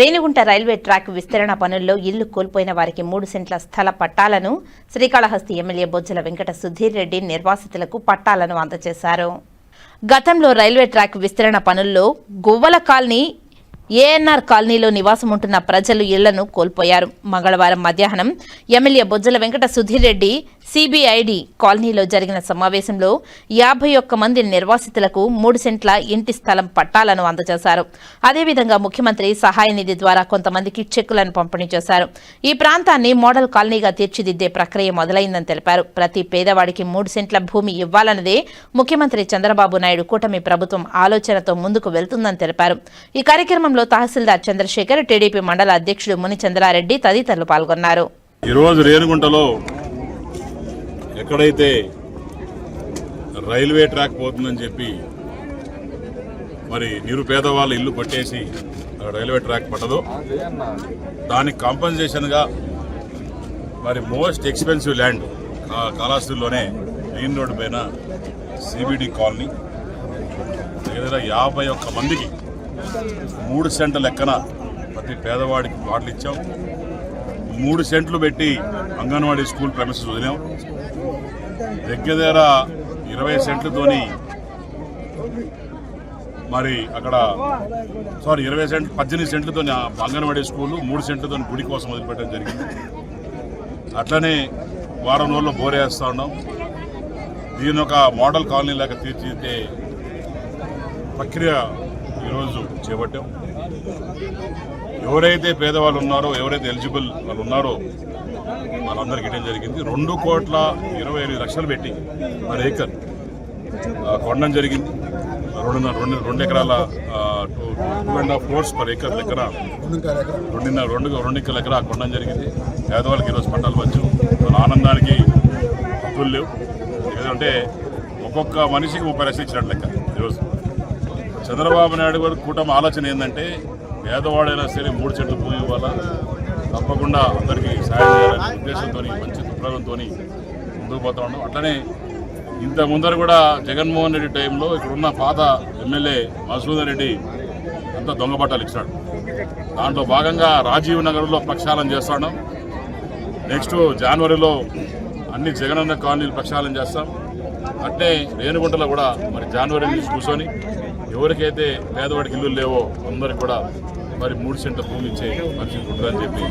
Renigunta railway track విస్తరణ పనుల్లో ఇల్లు కోల్పోయిన వారికి మూడు సెంట్ల స్థల పట్టాలను శ్రీకాళహస్తి ఎమ్మెల్యే బొజ్జల వెంకట సుధీర్ రెడ్డి నిర్వాసితులకు పట్టాలను అందజేశారు. గతంలో రైల్వే ట్రాక్ విస్తరణ పనుల్లో గువ్వల కాలనీ ఏఎన్ఆర్ కాలనీలో నివాసం ఉంటున్న ప్రజలు ఇళ్ళను కోల్పోయారు. మంగళవారం మధ్యాహ్నం ఎమ్మెల్యే బొజ్జల వెంకట సుధీర్ రెడ్డి సిబిఐడి కాలనీలో జరిగిన సమావేశంలో యాభై ఒక్క మంది నిర్వాసితులకు మూడు సెంట్ల ఇంటి స్థలం పట్టాలను అందజేశారు. అదేవిధంగా ముఖ్యమంత్రి సహాయ నిధి ద్వారా కొంతమందికి చెక్కులను పంపిణీ చేశారు. ఈ ప్రాంతాన్ని మోడల్ కాలనీగా తీర్చిదిద్దే ప్రక్రియ మొదలైందని తెలిపారు. ప్రతి పేదవాడికి మూడు సెంట్ల భూమి ఇవ్వాలన్నదే ముఖ్యమంత్రి చంద్రబాబు నాయుడు కూటమి ప్రభుత్వం ఆలోచనతో ముందుకు వెళ్తుందని తెలిపారు. ఈ కార్యక్రమంలో తహసీల్దార్ చంద్రశేఖర్ టీడీపీ మండల అధ్యక్షుడు మునిచంద్రారెడ్డి తదితరులు పాల్గొన్నారు. ఈరోజు రేణుగుంటలో ఎక్కడైతే రైల్వే ట్రాక్ పోతుందని చెప్పి మరి నిరుపేద వాళ్ళ ఇల్లు పట్టేసి రైల్వే ట్రాక్ పట్టదు దానికి కాంపన్సేషన్గా మరి మోస్ట్ ఎక్స్పెన్సివ్ ల్యాండ్ కా- మెయిన్ రోడ్డు పైన సిబిడి కాలనీ. దగ్గర యాభై ఒక్క మందికి మూడు సెంట్ల లెక్కన ప్రతి పేదవాడికి వాటలు ఇచ్చాం. మూడు సెంట్లు పెట్టి అంగన్వాడీ స్కూల్ ప్రమిసెస్ వదిలాం. దగ్గర దగ్గర ఇరవై సెంట్లతోని మరి అక్కడ సారీ ఇరవై సెంట్లు పద్దెనిమిది సెంట్లతో అంగన్వాడీ స్కూల్ మూడు సెంట్లతో గుడి కోసం వదిలిపెట్టడం జరిగింది. అట్లనే వారం రోజుల్లో బోరేస్తూ ఉన్నాం. దీని ఒక మోడల్ కాలనీ లాగా తీర్చిదిద్దే ప్రక్రియ ఈరోజు చేపట్టాం. ఎవరైతే పేదవాళ్ళు ఉన్నారో ఎవరైతే ఎలిజిబుల్ వాళ్ళు ఉన్నారో వాళ్ళందరికీ ఇవ్వడం జరిగింది. రెండు కోట్ల ఇరవై ఎనిమిది లక్షలు పెట్టి మరి ఏకర్ ఆ, కొనడం జరిగింది. రెండున్నర రెండు రెండు ఎకరాల two two and half crores per acre లెక్కన రెండున్నర రెండు రెండు ఎకరాల ఎకరా కొనడం జరిగింది. పేదవాళ్ళకి ఈరోజు పంటలు వచ్చు ఆనందానికి హద్దులు లేవు. ఎందుకంటే ఒక్కొక్క మనిషికి ముప్పై లక్షలు ఇచ్చినట్లు లెక్క ఈరోజు. చంద్రబాబు నాయుడు గారి కూటమి ఆలోచన ఏంటంటే పేదవాడైనా సరే మూడు చెట్లు పోయి ఇవ్వాలా తప్పకుండా అందరికీ సాయం చేయాలనే ఉద్దేశంతో మంచి దృక్పథంతో ముందుకు పోతా ఉన్నాం. అట్లనే ఇంత ముందర కూడా జగన్మోహన్ రెడ్డి టైంలో ఇక్కడున్న పాత ఎమ్మెల్యే మసూదర్ రెడ్డి అంతా దొంగ బట్టలు ఇచ్చాడు. దాంట్లో భాగంగా రాజీవ్ నగర్లో ప్రక్షాళన చేస్తాం నెక్స్ట్ జనవరిలో అన్ని జగనన్న కాలనీలు ప్రక్షాళన చేస్తాం. అట్నే రేణుగుంటలో కూడా మరి జనవరి నుంచి కూర్చొని ఎవరికైతే పేదవాడికి ఇల్లు లేవో అందరికి కూడా మరి మూడు సెంట్ల భూమి ఇచ్చే పరిస్థితి ఉంటుందని చెప్పి